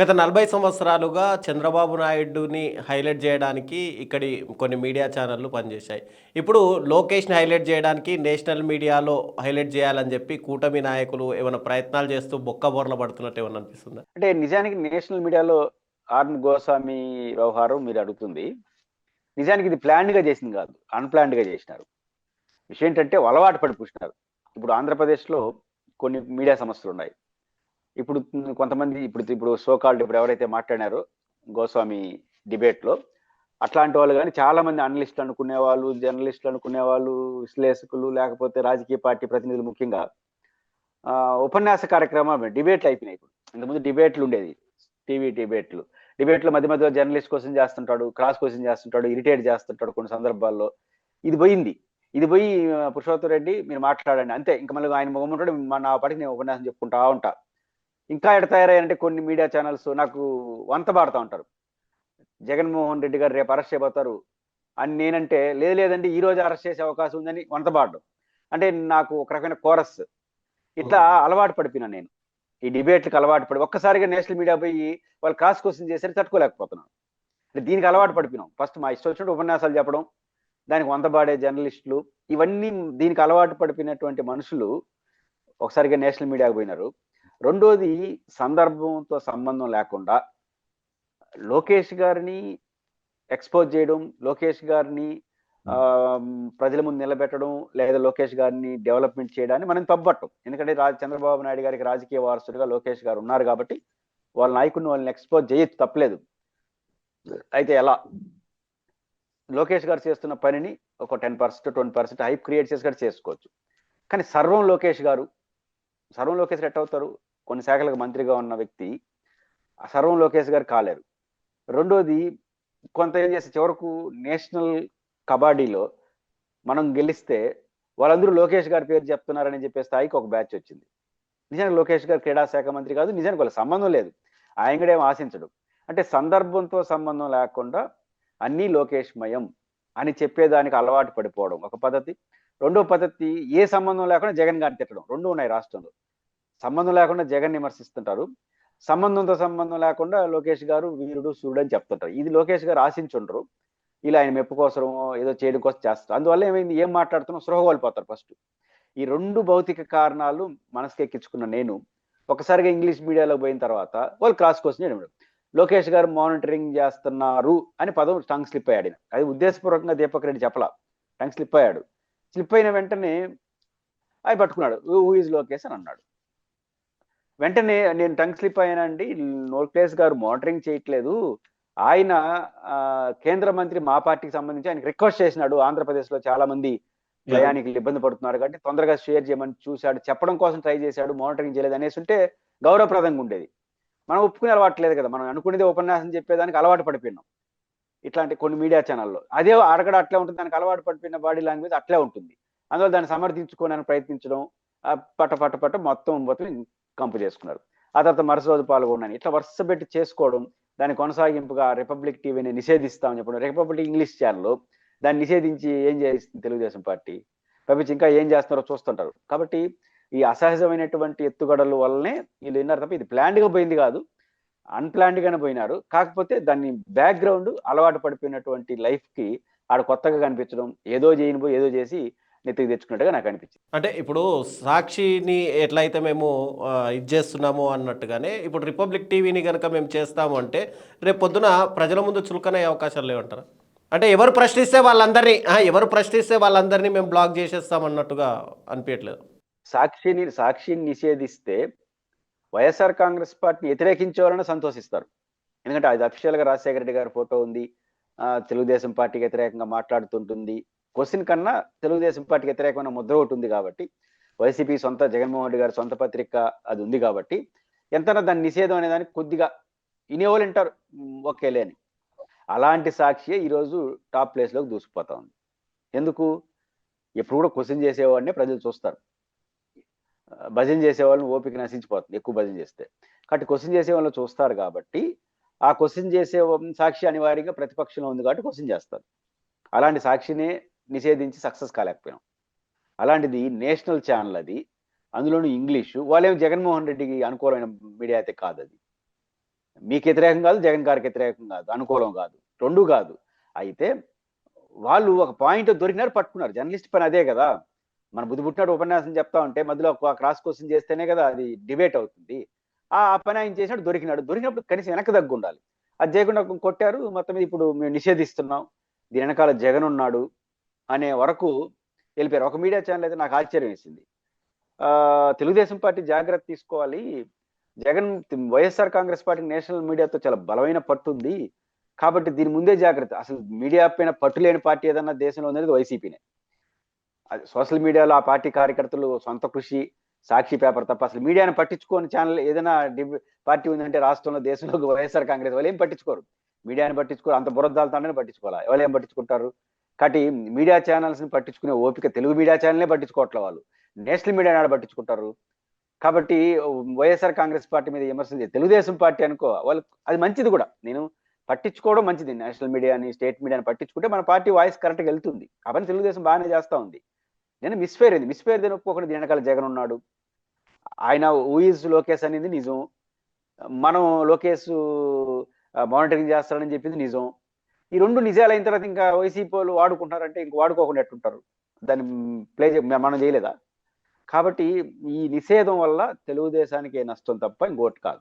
గత నలభై సంవత్సరాలుగా చంద్రబాబు నాయుడుని హైలైట్ చేయడానికి ఇక్కడి కొన్ని మీడియా ఛానళ్ళు పనిచేశాయి. ఇప్పుడు లోకేష్ని హైలైట్ చేయడానికి నేషనల్ మీడియాలో హైలైట్ చేయాలని చెప్పి కూటమి నాయకులు ఏమైనా ప్రయత్నాలు చేస్తూ బొక్క బోర్ల పడుతున్నట్టు ఏమైనా అనిపిస్తుంది? అంటే నిజానికి నేషనల్ మీడియాలో ఆర్మ్ గోస్వామి వ్యవహారం మీరు అడుగుతుంది. నిజానికి ఇది ప్లాన్డ్గా చేసింది కాదు అన్ప్లాన్డ్గా చేసినారు. విషయం ఏంటంటే అలవాటు పడిపూసినారు ఇప్పుడు ఆంధ్రప్రదేశ్లో కొన్ని మీడియా సమస్యలు ఉన్నాయి. ఇప్పుడు కొంతమంది ఇప్పుడు ఇప్పుడు సోకాల్డ్ ఇప్పుడు ఎవరైతే మాట్లాడారో గోస్వామి డిబేట్లో అట్లాంటి వాళ్ళు కానీ చాలా మంది అనలిస్టులు అనుకునే వాళ్ళు జర్నలిస్టులు అనుకునే వాళ్ళు విశ్లేషకులు లేకపోతే రాజకీయ పార్టీ ప్రతినిధులు ముఖ్యంగా. ఆ, ఉపన్యాస కార్యక్రమం డిబేట్లు అయిపోయినాయి ఇప్పుడు. ఇంతకుముందు డిబేట్లు ఉండేది. టీవీ డిబేట్లు. డిబేట్లో మధ్య మధ్యలో జర్నలిస్ట్ క్వశ్చన్ చేస్తుంటాడు క్రాస్ క్వశ్చన్ చేస్తుంటాడు ఇరిటేట్ చేస్తుంటాడు కొన్ని సందర్భాల్లో. ఇది పోయింది. ఇది పోయి ఆ, రెడ్డి మీరు మాట్లాడండి. అంతే. ఇంకా మళ్ళీ ఆయన మొగముంటాడు మా నా పాటికి నేను ఉపన్యాసం చెప్పుకుంటా ఉంటా. ఇంకా ఎడ తయారయ్యారంటే కొన్ని మీడియా ఛానల్స్ నాకు వంత పాడుతూ ఉంటారు. జగన్మోహన్ రెడ్డి గారు రేపు అరెస్ట్ చేయబోతారు అని నేనంటే లేదు లేదండి ఈ రోజు అరెస్ట్ చేసే అవకాశం ఉందని వంత పాడడం అంటే నాకు ఒక రకమైన కోరస్. ఇట్లా అలవాటు పడిపోయినా నేను. ఈ డిబేట్లకు అలవాటు పడి ఒక్కసారిగా నేషనల్ మీడియా పోయి వాళ్ళు క్రాస్ క్వశ్చన్ చేసరికి తట్టుకోలేకపోతున్నాను. అంటే దీనికి అలవాటు పడిపోయినాం. ఫస్ట్ మా ఇష్టం వచ్చినట్టు ఉపన్యాసాలు చెప్పడం దానికి వంతబాడే జర్నలిస్టులు ఇవన్నీ దీనికి అలవాటు పడిపోయినటువంటి మనుషులు ఒకసారిగా నేషనల్ మీడియాకు పోయినారు. రెండోది సందర్భంతో సంబంధం లేకుండా లోకేష్ గారిని ఎక్స్పోజ్ చేయడం లోకేష్ గారిని ఆ, ప్రజల ముందు నిలబెట్టడం లేదా లోకేష్ గారిని డెవలప్మెంట్ చేయడాన్ని మనం తప్పట్టం ఎందుకంటే రాజ్ చంద్రబాబు నాయుడు గారికి రాజకీయ వారసుడిగా లోకేష్ గారు ఉన్నారు కాబట్టి వాళ్ళ నాయకుడిని వాళ్ళని ఎక్స్పోజ్ చేయొచ్చు తప్పలేదు. అయితే ఎలా? లోకేష్ గారు చేస్తున్న పనిని ఒక ten percent twenty percent hype create చేసి కూడా చేసుకోవచ్చు. కానీ సర్వం లోకేష్ గారు సర్వం లోకేష్ ఎట్ అవుతారు? కొన్ని శాఖలకు మంత్రిగా ఉన్న వ్యక్తి సర్వం లోకేష్ గారు కాలేరు. రెండోది కొంత ఏం చేస్తే చివరకు నేషనల్ కబడ్డీలో మనం గెలిస్తే వాళ్ళందరూ లోకేష్ గారి పేరు చెప్తున్నారని చెప్పే స్థాయికి ఒక బ్యాచ్ వచ్చింది. నిజానికి లోకేష్ గారు క్రీడా శాఖ మంత్రి కాదు నిజానికి వాళ్ళ సంబంధం లేదు. ఆయన కూడా ఏం ఆశించడు. అంటే సందర్భంతో సంబంధం లేకుండా అన్నీ లోకేష్ మయం అని చెప్పేదానికి అలవాటు పడిపోవడం ఒక పద్ధతి. రెండో పద్ధతి ఏ సంబంధం లేకుండా జగన్ గారిని తిట్టడం. రెండు ఉన్నాయి రాష్ట్రంలో. సంబంధం లేకుండా జగన్ విమర్శిస్తుంటారు. సంబంధంతో సంబంధం లేకుండా లోకేష్ గారు వీరుడు సూర్యుడు అని చెప్తుంటారు. ఇది లోకేష్ గారు ఆశించుండ్రు. ఇలా ఆయన మెప్పు కోసం ఏదో చేయడం కోసం చేస్తారు. అందువల్ల ఏమైంది? ఏం మాట్లాడుతున్నా సృహ కోల్పోతారు ఫస్ట్. ఈ రెండు భౌతిక కారణాలు మనసుకెక్కించుకున్న నేను ఒకసారిగా ఇంగ్లీష్ మీడియాలో పోయిన తర్వాత వాళ్ళు క్రాస్ క్వశ్చన్ చేయడం లోకేష్ గారు మానిటరింగ్ చేస్తున్నారు అని పదం టంగ్ స్లిప్ అయ్యాడు అది ఉద్దేశపూర్వకంగా దీపక్ రెడ్డి చెప్పలా. టంగ్ స్లిప్ అయ్యాడు. స్లిప్ అయిన వెంటనే అవి పట్టుకున్నాడు. హూ ఈజ్ లోకేష్ అని అన్నాడు. వెంటనే నేను టంగ్ స్లిప్ అయ్యానండి. లోకేష్ గారు మానిటరింగ్ చేయట్లేదు. ఆయన కేంద్ర మంత్రి మా పార్టీకి సంబంధించి ఆయనకి రిక్వెస్ట్ చేసినాడు. ఆంధ్రప్రదేశ్లో చాలా మంది ప్రయాణికులు ఇబ్బంది పడుతున్నారు కాబట్టి తొందరగా షేర్ చేయమని చూశాడు. చెప్పడం కోసం ట్రై చేశాడు. మానిటరింగ్ చేయలేదు అనేసి ఉంటే గౌరవప్రదంగా ఉండేది. మనం ఒప్పుకునే అలవాటు లేదు కదా. మనం అనుకునేది ఉపన్యాసం చెప్పేదానికి అలవాటు పడిపోయినాం. ఇట్లాంటి కొన్ని మీడియా ఛానల్లో. అదే అడగడ అట్లే ఉంటుంది. దానికి అలవాటు పడిపోయిన బాడీ లాంగ్వేజ్ అట్లే ఉంటుంది. అందువల్ల దాన్ని సమర్థించుకోవడానికి ప్రయత్నించడం పట పట పట మొత్తం మొత్తం కంపు చేసుకున్నారు. ఆ తర్వాత మరుసటి రోజు పాల్గొన్నాను. ఇట్లా వరుస పెట్టి చేసుకోవడం దాని కొనసాగింపుగా రిపబ్లిక్ టీవీని నిషేధిస్తామని చెప్పడం రిపబ్లిక్ ఇంగ్లీష్ ఛానల్ దాన్ని నిషేధించి ఏం చేస్తుంది తెలుగుదేశం పార్టీ? పంపించి ఇంకా ఏం చేస్తున్నారో చూస్తుంటారు. కాబట్టి ఈ అసహజమైనటువంటి ఎత్తుగడల వల్లనే వీళ్ళు విన్నారు తప్ప ఇది ప్లాన్డ్గా గా పోయింది కాదు. అన్ప్లాన్డ్గానే పోయినారు. కాకపోతే దాన్ని బ్యాక్గ్రౌండ్ అలవాటు పడిపోయినటువంటి లైఫ్కి ఆడ కొత్తగా కనిపించడం ఏదో చేయని ఏదో చేసి నెత్తికి తెచ్చుకున్నట్టుగా నాకు అనిపించింది. అంటే ఇప్పుడు సాక్షిని ఎట్లయితే మేము ఇది చేస్తున్నామో అన్నట్టుగానే ఇప్పుడు రిపబ్లిక్ టీవీని కనుక మేము చేస్తాము అంటే రేపు పొద్దున ప్రజల ముందు చులకనయ్యే అవకాశాలు లేవంటారా? అంటే ఎవరు ప్రశ్నిస్తే వాళ్ళందరినీ ఎవరు ప్రశ్నిస్తే వాళ్ళందరినీ మేము బ్లాక్ చేసేస్తాం అన్నట్టుగా అనిపించట్లేదు సాక్షిని సాక్షిని నిషేధిస్తే వైఎస్ఆర్ కాంగ్రెస్ పార్టీని వ్యతిరేకించే వాళ్ళని సంతోషిస్తారు. ఎందుకంటే అది అఫీషియల్గా రాజశేఖర రెడ్డి గారి ఫోటో ఉంది. తెలుగుదేశం పార్టీకి వ్యతిరేకంగా మాట్లాడుతుంటుంది. క్వశ్చన్ కన్నా తెలుగుదేశం పార్టీకి వ్యతిరేకమైన ముద్ర ఒకటి ఉంది కాబట్టి వైసీపీ సొంత జగన్మోహన్ రెడ్డి గారి సొంత పత్రిక అది ఉంది కాబట్టి ఎంతైనా దాని నిషేధం అనే దానికి కొద్దిగా ఇనేవాళ్ళు వింటారు. "మ్, ఓకేలే అని అలాంటి సాక్షియే ఈరోజు టాప్ ప్లేస్లోకి దూసుకుపోతా ఉంది. ఎందుకు? ఎప్పుడు కూడా క్వశ్చన్ చేసేవాడినే ప్రజలు చూస్తారు. భజన చేసేవాళ్ళని ఓపిక నశించిపోతుంది ఎక్కువ భజన చేస్తే. కాబట్టి క్వశ్చన్ చేసే వాళ్ళు చూస్తారు కాబట్టి ఆ క్వశ్చన్ చేసే సాక్షి అనివార్యంగా ప్రతిపక్షంలో ఉంది కాబట్టి క్వశ్చన్ చేస్తారు. అలాంటి సాక్షినే నిషేధించి సక్సెస్ కాలేకపోయాం. అలాంటిది నేషనల్ ఛానల్ అది అందులోనూ ఇంగ్లీషు వాళ్ళేమి జగన్మోహన్ రెడ్డికి అనుకూలమైన మీడియా అయితే కాదు అది మీకు వ్యతిరేకం కాదు జగన్ గారికి వ్యతిరేకం కాదు అనుకూలం కాదు రెండు కాదు. అయితే వాళ్ళు ఒక పాయింట్ దొరికినారు పట్టుకున్నారు. జర్నలిస్ట్ పని అదే కదా. మన బుద్ధి పుట్టినాడు ఉపన్యాసం చెప్తా ఉంటే మధ్యలో ఒక క్రాస్ క్వశ్చన్ చేస్తేనే కదా అది డిబేట్ అవుతుంది. ఆ పని ఆయన చేసినాడు దొరికినాడు. దొరికినప్పుడు కనీసం వెనక దగ్గు ఉండాలి. అది చేయకుండా కొట్టారు. మొత్తం మీద ఇప్పుడు మేము నిషేధిస్తున్నాం. దీని వెనకాల జగన్ ఉన్నాడు. అనే వరకు వెళ్ళిపోయారు. ఒక మీడియా ఛానల్ అయితే నాకు ఆశ్చర్యం వేసింది. ఆ, తెలుగుదేశం పార్టీ జాగ్రత్త తీసుకోవాలి. Jagan YSR Congress party national మీడియాతో చాలా బలమైన పట్టు ఉంది. కాబట్టి దీని ముందే జాగ్రత్త. అసలు మీడియా పైన పట్టు లేని పార్టీ ఏదన్నా దేశంలో ఉంది వైసీపీనే. అది సోషల్ మీడియాలో ఆ పార్టీ కార్యకర్తలు సొంత కృషి సాక్షి పేపర్ తప్ప అసలు మీడియాను పట్టించుకోని ఛానల్ ఏదైనా పార్టీ ఉందంటే రాష్ట్రంలో దేశంలో వైఎస్ఆర్ కాంగ్రెస్ వాళ్ళు ఏం పట్టించుకోరు. మీడియాని పట్టించుకోరు. అంత బురదాలతోనే పట్టించుకోవాలి? ఎవరు ఏం పట్టించుకుంటారు? కాబట్టి మీడియా ఛానల్స్ని పట్టించుకునే ఓపిక తెలుగు మీడియా ఛానల్నే పట్టించుకోవట్లే వాళ్ళు. నేషనల్ మీడియా నాడు పట్టించుకుంటారు? కాబట్టి వైఎస్ఆర్ కాంగ్రెస్ పార్టీ మీద విమర్శలు తెలుగుదేశం పార్టీ అనుకో వాళ్ళు అది మంచిది కూడా. నేను పట్టించుకోవడం మంచిది. నేషనల్ మీడియాని స్టేట్ మీడియాని పట్టించుకుంటే మన పార్టీ వాయిస్ కరెక్ట్గా వెళ్తుంది. కాబట్టి తెలుగుదేశం బాగానే చేస్తా ఉంది. నేను మిస్ఫేర్ అయింది మిస్ఫేర్ దేని ఒప్పుకోకుండా దీని వెనకాల జగన్ ఉన్నాడు. ఆయన ఊయిజ్ లోకేష్ అనేది నిజం. మనం లోకేష్ మానిటరింగ్ చేస్తారని చెప్పింది నిజం. ఈ రెండు నిజాలు అయిన తర్వాత ఇంకా వైసీపీ వాళ్ళు వాడుకుంటారంటే ఇంక వాడుకోకుండా ఎట్టుంటారు దాన్ని ప్లే మనం చేయలేదా? కాబట్టి ఈ నిషేధం వల్ల తెలుగుదేశానికి నష్టం తప్ప ఇంకోటి కాదు.